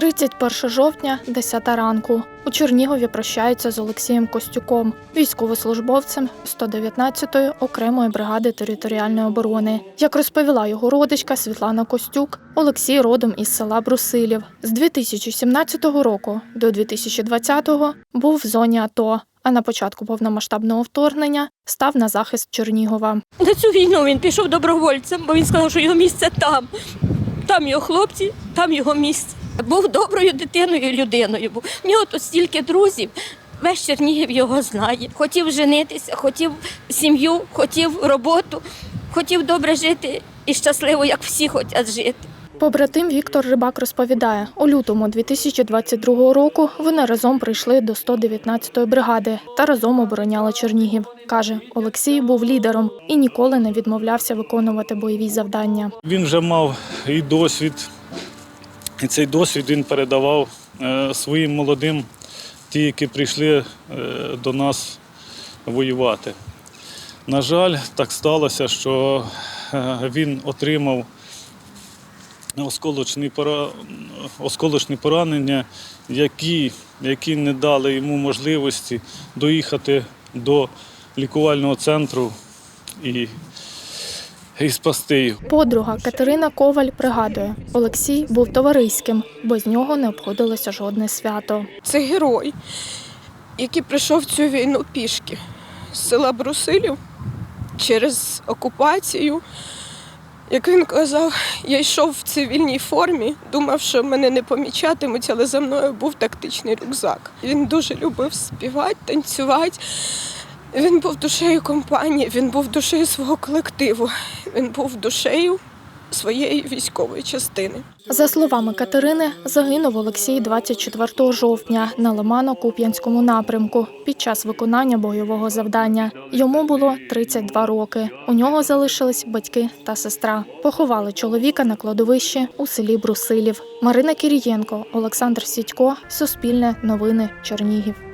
31 жовтня, 10 ранку. У Чернігові прощаються з Олексієм Костюком, військовослужбовцем 119-ї окремої бригади територіальної оборони. Як розповіла його родичка Світлана Костюк, Олексій родом із села Брусилів. З 2017 року до 2020-го був в зоні АТО. А на початку повномасштабного вторгнення став на захист Чернігова. На цю війну він пішов добровольцем, бо він сказав, що його місце там. Там його хлопці, там його місце. Був доброю дитиною людиною. Був. В нього тут стільки друзів. Весь Чернігів його знає. Хотів женитися, хотів сім'ю, хотів роботу, хотів добре жити і щасливо, як всі хочуть жити. Побратим Віктор Рибак розповідає, у лютому 2022 року вони разом прийшли до 119-ї бригади та разом обороняли Чернігів. Каже, Олексій був лідером і ніколи не відмовлявся виконувати бойові завдання. Він вже мав і досвід, і цей досвід він передавав е, своїм молодим, ті, які прийшли е, до нас воювати. На жаль, так сталося, що е, він отримав осколочні, поранення, які, які не дали йому можливості доїхати до лікувального центру і, і спасти його. Подруга Катерина Коваль пригадує, Олексій був товариським, без нього не обходилося жодне свято. Це герой, який прийшов цю війну пішки з села Брусилів через окупацію. Як він казав, я йшов в цивільній формі, думав, що мене не помічатимуть, але за мною був тактичний рюкзак. Він дуже любив співати, танцювати. Він був душею компанії, він був душею свого колективу, він був душею своєї військової частини. За словами Катерини, загинув Олексій 24 жовтня на Лимано-Куп'янському напрямку під час виконання бойового завдання. Йому було 32 роки. У нього залишились батьки та сестра. Поховали чоловіка на кладовищі у селі Брусилів. Марина Кірієнко, Олександр Сідько, Суспільне новини, Чернігів.